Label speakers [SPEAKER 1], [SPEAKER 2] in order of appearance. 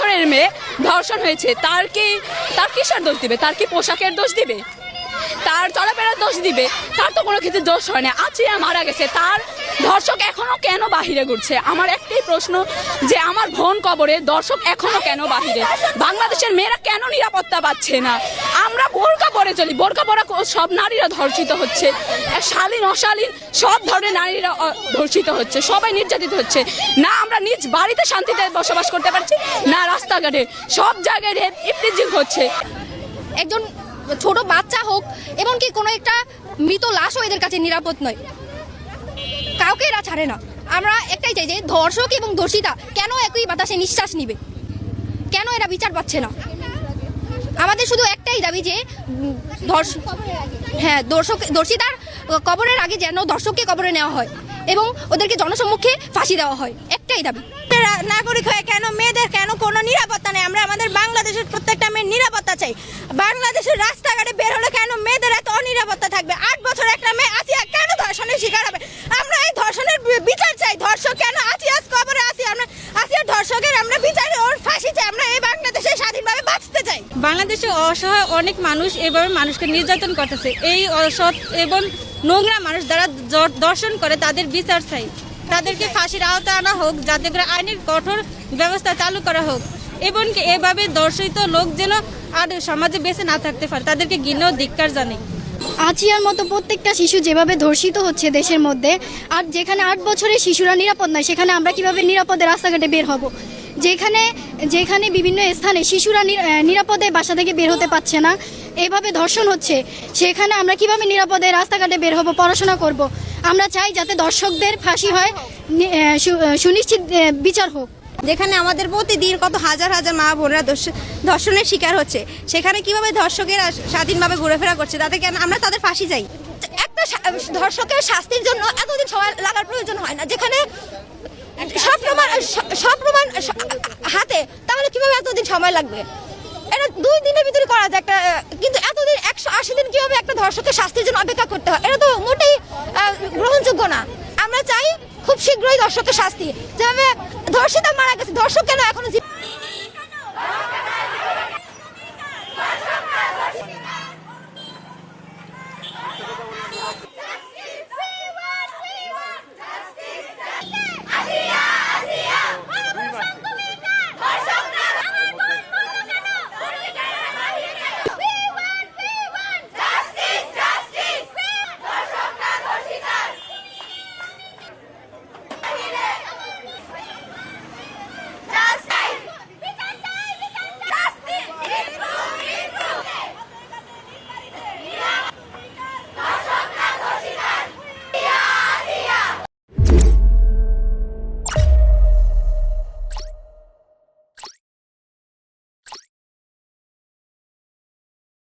[SPEAKER 1] বছরের মেয়ে ধর্ষণ হয়েছে, তার কি, তার কিসের দোষ দিবে? তার কি পোশাকের দোষ দিবে? তার চলাফেরার দোষ দিবে? তার তো কোনো কিছু দোষ হয় না। আচিয়া মারা গেছে। তার দর্শক এখনও কেন বাহিরে ঘুরছে? আমার একটাই প্রশ্ন যে, আমার ভন কবরে দর্শক এখনও কেন বাহিরে? বাংলাদেশের মেয়েরা কেন নিরাপত্তা পাচ্ছে না? আমরা বোরকা পরে চলি। বোরকা পরা কো- সব নারীরা ধর্ষিত হচ্ছে। শালীন, অশালীন, সব ধরনের নারীরা ধর্ষিত হচ্ছে। সবাই নির্যাতিত হচ্ছে। না, আমরা নিজ বাড়িতে শান্তিতে বসবাস করতে পারছি, না রাস্তাঘাটে। সব জায়গায় রেপ হচ্ছে।
[SPEAKER 2] একজন ছোট বাচ্চা হোক এবং এমনকি কোনো একটা মৃত লাশও এদের কাছে নিরাপদ নয়। কাউকে এরা ছাড়ে না। আমরা একটাই চাই যে ধর্ষক এবং ধর্ষিতা কেন একই বাতাসে নিঃশ্বাস নিবে? কেন এরা বিচার পাচ্ছে না? আমাদের শুধু একটাই দাবি যে হ্যাঁ দর্শক দর্শিতার কবরের আগে যেন দর্শককে কবরে নেওয়া হয় এবং ওদেরকে জনসম্মুখে ফাঁসি দেওয়া হয়। একটাই দাবি।
[SPEAKER 3] নাগরিক হয়ে কেন, মেয়েদের কেন কোনো নিরাপত্তা নেই? আমরা আমাদের বাংলাদেশের প্রত্যেকটা মেয়ের নিরাপত্তা চাই। বাংলাদেশের রাস্তাঘাটে বের হলে কেন মেয়েদের এত অনিরাপত্তা থাকবে? আট বছর একটা মেয়ে আসিয়া কেন ধর্ষণের শিকার হবে? আমরা এই ধর্ষণের বিচার চাই। ধর্ষক কেন আসিয়াস কবরে আসি? আমরা আসিয়া ধর্ষকের আমরা বিচার ওর ফাঁসি চাই। আমরা এই বাংলাদেশে স্বাধীনভাবে বাঁচতে চাই।
[SPEAKER 4] বাংলাদেশে অসহায় অনেক মানুষ এভাবে মানুষকে নির্যাতন করতেছে। এই অসৎ এবং নোংরা মানুষ যারা দর্শন করে, তাদের বিচার চাই। তাদেরকে ফাঁসির আওতায় আনা হোক, যাতে করে আইনের কঠোর ব্যবস্থা চালু করা হোক। এবং এভাবে দর্শিত লোক যেন আর সমাজে বেঁচে না থাকতে পারে, তাদেরকে ঘৃণা ধিক্কার জানে
[SPEAKER 5] আচিয়ার মতো প্রত্যেকটা শিশু যেভাবে ধর্ষিত হচ্ছে দেশের মধ্যে, আর যেখানে আট বছরের শিশুরা নিরাপদ নয় সেখানে আমরা কীভাবে নিরাপদে রাস্তাঘাটে বের হব? যেখানে যেখানে বিভিন্ন স্থানে শিশুরা নি- নিরাপদে বাসা থেকে বের হতে পারছে না। এভাবে ধর্ষণ হচ্ছে। সেখানে আমরা কীভাবে নিরাপদে রাস্তাঘাটে বের হব পড়াশোনা করব? আমরা চাই যাতে দর্শকদের ফাঁসি হয় সু- সুনিশ্চিত বিচার হোক।
[SPEAKER 3] যেখানে আমাদের প্রতিদিন কত হাজার হাজার মা বোনরা ধর্ষ- ধর্ষণের শিকার হচ্ছে সেখানে কীভাবে ধর্ষকেরা স্বাধীনভাবে ঘোরাফেরা করছে তাতে কেন আমরা তাদের ফাঁসি যাই
[SPEAKER 2] একটা ধর্ষকের শাস্তির জন্য এতদিন সময় লাগার প্রয়োজন হয় না যেখানে সব প্রমাণ সব প্রমাণ হাতে, তাহলে কীভাবে এতদিন সময় লাগবে? এটা দুই দিনের ভিতরে করা যায় একটা, কিন্তু এতদিন একশো আশি দিন কীভাবে একটা ধর্ষকের শাস্তির জন্য অপেক্ষা করতে হয়? এটা তো মোটেই গ্রহণযোগ্য না। আমরা চাই খুব শীঘ্রই ধর্ষকের শাস্তি। যেভাবে ধর্ষিতা মারা গেছে, ধর্ষক কেন এখনও?